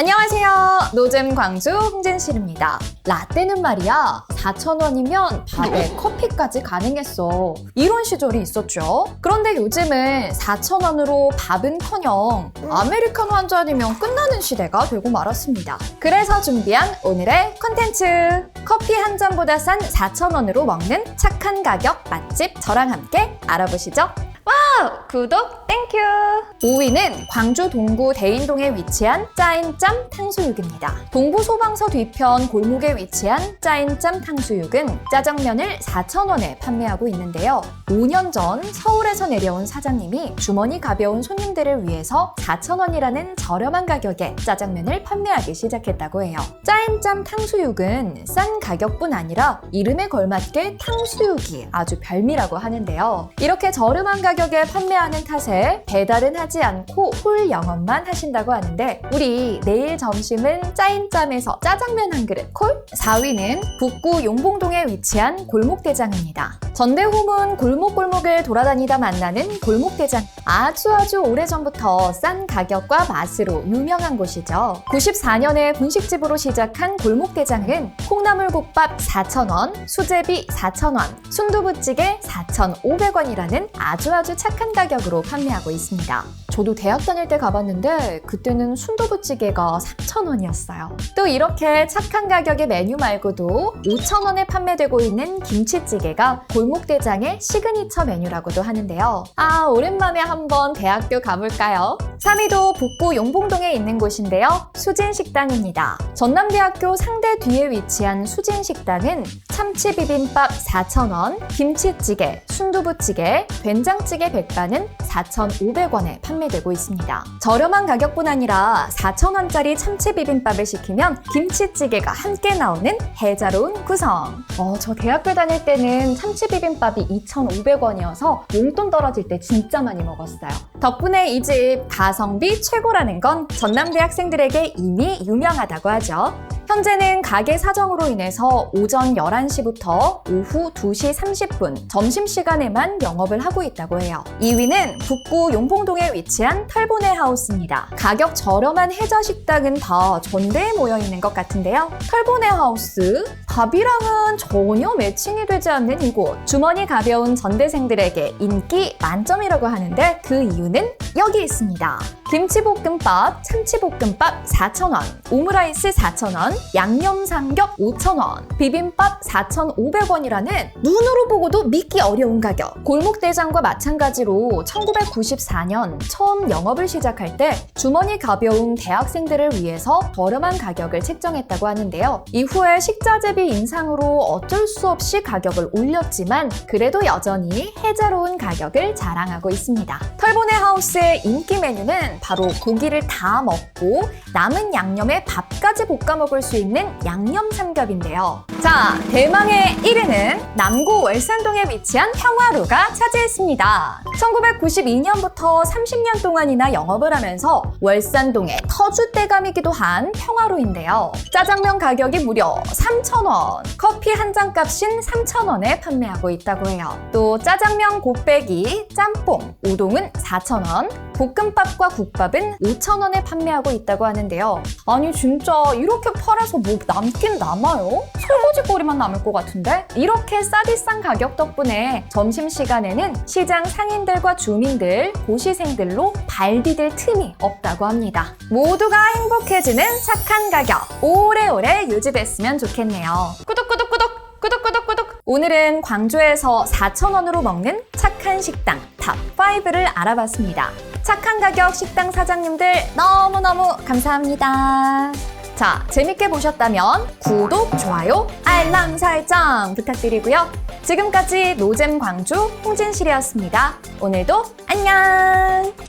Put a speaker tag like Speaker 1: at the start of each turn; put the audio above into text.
Speaker 1: 안녕하세요. 노잼 광주 홍진실입니다. 라떼는 말이야 4,000원이면 밥에 커피까지 가능했어. 이런 시절이 있었죠. 그런데 요즘은 4,000원으로 밥은커녕 아메리카노 한 잔이면 끝나는 시대가 되고 말았습니다. 그래서 준비한 오늘의 컨텐츠. 커피 한 잔보다 싼 4,000원으로 먹는 착한 가격 맛집 저랑 함께 알아보시죠. 구독 땡큐! 5위는 광주 동구 대인동에 위치한 짜인짬 탕수육입니다. 동부 소방서 뒤편 골목에 위치한 짜인짬 탕수육은 짜장면을 4,000원에 판매하고 있는데요. 5년 전 서울에서 내려온 사장님이 주머니 가벼운 손님들을 위해서 4,000원이라는 저렴한 가격에 짜장면을 판매하기 시작했다고 해요. 짜인짬 탕수육은 싼 가격뿐 아니라 이름에 걸맞게 탕수육이 아주 별미라고 하는데요. 이렇게 저렴한 가격에 판매하는 탓에 배달은 하지 않고 홀 영업만 하신다고 하는데 우리 내일 점심은 짜인짬에서 짜장면 한 그릇 콜? 4위는 북구 용봉동에 위치한 골목대장입니다. 전대홈은 골목골목을 돌아다니다 만나는 골목대장. 아주 아주 오래전부터 싼 가격과 맛으로 유명한 곳이죠. 94년에 분식집으로 시작한 골목대장은 콩나물국밥 4,000원, 수제비 4,000원, 순두부찌개 4,500원이라는 아주 아주 착한 가격으로 판매하고 있습니다. 저도 대학 다닐 때 가봤는데 그때는 순두부찌개가 3,000원이었어요. 또 이렇게 착한 가격의 메뉴 말고도 5,000원에 판매되고 있는 김치찌개가 골목대장의 시그니처 메뉴라고도 하는데요. 아, 오랜만에 한번 대학교 가볼까요? 3위도 북구 용봉동에 있는 곳인데요. 수진식당입니다. 전남대학교 상대 뒤에 위치한 수진식당은 참치 비빔밥 4,000원, 김치찌개, 순두부찌개, 된장찌개 백반은 4,500원에 판매되고 있습니다. 저렴한 가격뿐 아니라 4,000원짜리 참치 비빔밥을 시키면 김치찌개가 함께 나오는 해자로운 구성. 어, 저 대학교 다닐 때는 참치 비빔밥이 2,500원이어서 용돈 떨어질 때 진짜 많이 먹었어요. 덕분에 이 집 가성비 최고라는 건 전남대 학생들에게 이미 유명하다고 하죠. 현재는 가게 사정으로 인해서 오전 11시부터 오후 2시 30분 점심시간에만 영업을 하고 있다고 해요. 2위는 북구 용봉동에 위치한 털보네 하우스입니다. 가격 저렴한 해자 식당은 다 전대에 모여 있는 것 같은데요. 털보네 하우스 밥이랑은 전혀 매칭이 되지 않는 이곳. 주머니 가벼운 전대생들에게 인기 만점이라고 하는데 그 이유는 여기 있습니다. 김치볶음밥, 참치볶음밥 4,000원, 오므라이스 4,000원, 양념 삼겹 5,000원, 비빔밥 4,500원이라는 눈으로 보고도 믿기 어려운 가격. 골목대장과 마찬가지로 1994년 처음 영업을 시작할 때 주머니 가벼운 대학생들을 위해서 저렴한 가격을 책정했다고 하는데요. 이후에 식자재비 인상으로 어쩔 수 없이 가격을 올렸지만 그래도 여전히 해자로운 가격을 자랑하고 있습니다. 털보네 하우스의 인기 메뉴는 바로 고기를 다 먹고 남은 양념에 밥까지 볶아 먹을 수 있는 양념 삼겹인데요. 자, 대망의 1위는 남구 월산동에 위치한 평화루가 차지했습니다. 1992년부터 30년 동안이나 영업을 하면서 월산동의 터줏대감이기도 한 평화루인데요. 짜장면 가격이 무려 3,000원, 커피 한 잔 값인 3,000원에 판매하고 있다고 해요. 또 짜장면 곱빼기, 짬뽕, 우동은 4,000원, 볶음밥과 국밥은 5,000원에 판매하고 있다고 하는데요. 아니 진짜 이렇게 팔아서 뭐 남긴 남아요? 설거지거리만 남을 것 같은데? 이렇게 싸디싼 가격 덕분에 점심시간에는 시장 상인들과 주민들, 고시생들로 발 디딜 틈이 없다고 합니다. 모두가 행복해지는 착한 가격 오래오래 유지됐으면 좋겠네요. 구독 구독 오늘은 광주에서 4,000원으로 먹는 착한 식당 탑5를 알아봤습니다. 착한 가격 식당 사장님들 너무너무 감사합니다. 자, 재밌게 보셨다면 구독, 좋아요, 알람 설정 부탁드리고요. 지금까지 노잼 광주 홍진실이었습니다. 오늘도 안녕!